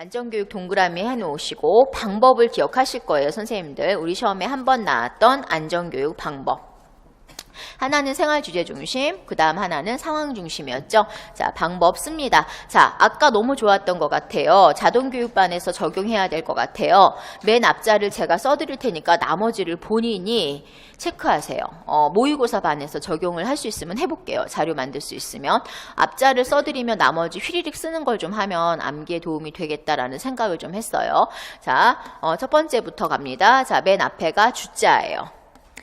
안전교육 동그라미 해놓으시고 방법을 기억하실 거예요, 선생님들. 우리 시험에 한 번 나왔던 안전교육 방법. 하나는 생활 주제 중심, 그 다음 하나는 상황 중심이었죠. 자, 방법 씁니다. 자, 아까 너무 좋았던 것 같아요. 자동교육반에서 적용해야 될 것 같아요. 맨 앞자를 제가 써드릴 테니까 나머지를 본인이 체크하세요. 어, 모의고사 반에서 적용을 할 수 있으면 해볼게요. 자료 만들 수 있으면. 앞자를 써드리면 나머지 휘리릭 쓰는 걸 좀 하면 암기에 도움이 되겠다라는 생각을 좀 했어요. 자, 어, 첫 번째부터 갑니다. 자, 맨 앞에가 주자예요.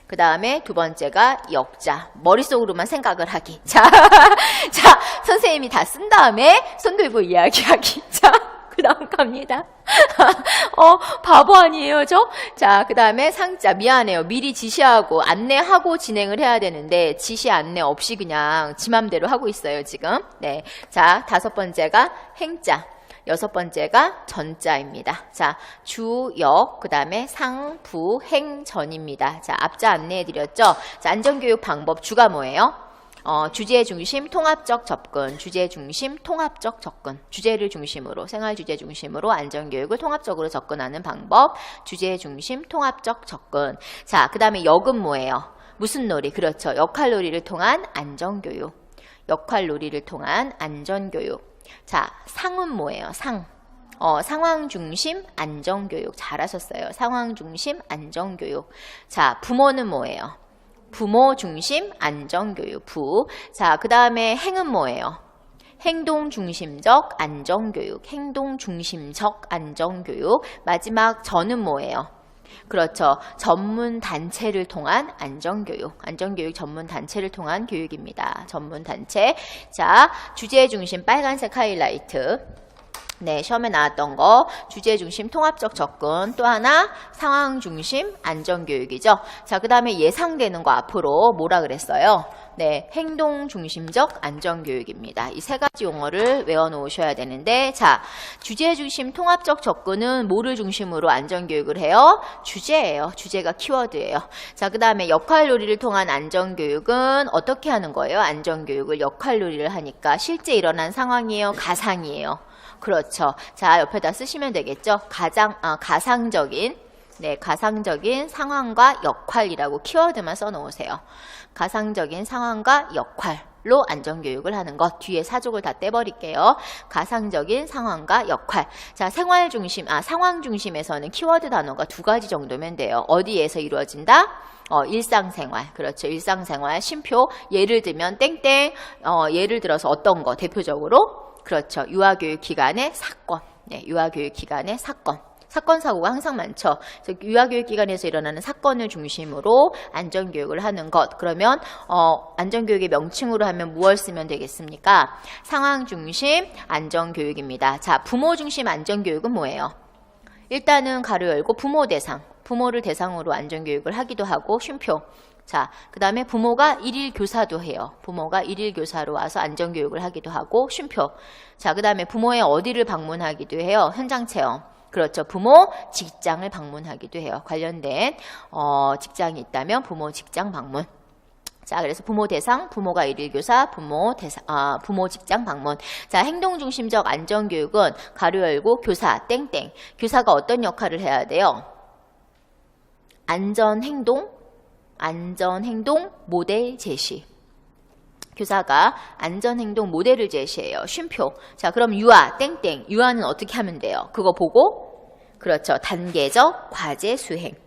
그 다음에 두 번째가 역자. 머릿속으로만 생각을 하기. 자, 자, 선생님이 다 쓴 다음에 손 들고 이야기하기. 자, 그 다음 갑니다. 어, 바보 아니에요, 저? 자, 그 다음에 상자. 미안해요. 미리 지시하고 안내하고 진행을 해야 되는데 지시 안내 없이 그냥 지 맘대로 하고 있어요, 지금. 네. 자, 다섯 번째가 행자. 여섯 번째가 전자입니다. 자, 주, 역, 그 다음에 상, 부, 행, 전입니다. 자, 앞자 안내해드렸죠? 자, 안전교육 방법 주가 뭐예요? 어, 주제 중심 통합적 접근, 주제 중심 통합적 접근, 주제를 중심으로, 생활 주제 중심으로 안전 교육을 통합적으로 접근하는 방법, 주제 중심 통합적 접근. 자, 그 다음에 역은 뭐예요? 무슨 놀이? 그렇죠. 역할 놀이를 통한 안전 교육. 역할 놀이를 통한 안전 교육. 자, 상은 뭐예요? 상. 어, 상황 중심 안전교육. 잘하셨어요. 상황 중심 안전교육. 자, 부모는 뭐예요? 부모 중심 안전교육. 부. 자, 그 다음에 행은 뭐예요? 행동 중심적 안전교육. 행동 중심적 안전교육. 마지막 전은 뭐예요? 그렇죠. 전문 단체를 통한 안전교육. 안전교육 전문 단체를 통한 교육입니다. 전문 단체. 자, 주제 중심 빨간색 하이라이트. 네, 시험에 나왔던 거 주제 중심 통합적 접근 또 하나 상황 중심 안전 교육이죠. 자, 그 다음에 예상되는 거 앞으로 뭐라 그랬어요? 네, 행동 중심적 안전 교육입니다. 이 세 가지 용어를 외워 놓으셔야 되는데 자, 주제 중심 통합적 접근은 뭐를 중심으로 안전 교육을 해요? 주제예요. 주제가 키워드예요. 자, 그 다음에 역할놀이를 통한 안전 교육은 어떻게 하는 거예요? 안전 교육을 역할놀이를 하니까 실제 일어난 상황이에요? 가상이에요? 그렇죠. 자, 옆에다 쓰시면 되겠죠. 가장, 아, 가상적인, 네, 가상적인 상황과 역할이라고 키워드만 써 놓으세요. 가상적인 상황과 역할로 안전교육을 하는 것. 뒤에 사족을 다 떼버릴게요. 가상적인 상황과 역할. 자, 생활 중심, 아, 상황 중심에서는 키워드 단어가 두 가지 정도면 돼요. 어디에서 이루어진다? 어, 일상생활. 그렇죠. 일상생활. 쉼표. 예를 들면, 땡땡. 어, 예를 들어서 어떤 거, 대표적으로? 그렇죠. 유아교육 기간의 사건. 네, 유아교육 기간의 사건. 사건 사고가 항상 많죠. 그래서 유아교육 기관에서 일어나는 사건을 중심으로 안전교육을 하는 것. 그러면 어, 안전교육의 명칭으로 하면 무엇 쓰면 되겠습니까? 상황 중심 안전교육입니다. 자, 부모 중심 안전교육은 뭐예요? 일단은 가로 열고 부모 대상, 부모를 대상으로 안전교육을 하기도 하고 쉼표. 자, 그 다음에 부모가 일일 교사도 해요. 부모가 일일 교사로 와서 안전교육을 하기도 하고 쉼표. 자, 그 다음에 부모의 어디를 방문하기도 해요. 현장 체험. 그렇죠. 부모 직장을 방문하기도 해요. 관련된 어, 직장이 있다면 부모 직장 방문. 자, 그래서 부모 대상, 부모가 일일 교사, 부모 대상, 아, 부모 직장 방문. 자, 행동 중심적 안전 교육은 가로 열고 교사 땡땡. 교사가 어떤 역할을 해야 돼요? 안전 행동, 안전 행동 모델 제시. 교사가 안전행동 모델을 제시해요. 쉼표. 자, 그럼 유아, 땡땡. 유아는 어떻게 하면 돼요? 그거 보고, 그렇죠. 단계적 과제 수행.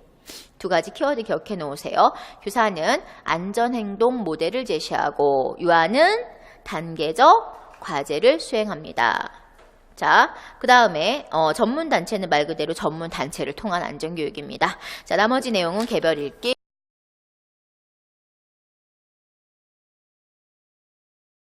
두 가지 키워드 기억해 놓으세요. 교사는 안전행동 모델을 제시하고, 유아는 단계적 과제를 수행합니다. 자, 그 다음에 어, 전문 단체는 말 그대로 전문 단체를 통한 안전교육입니다. 자, 나머지 내용은 개별 읽기.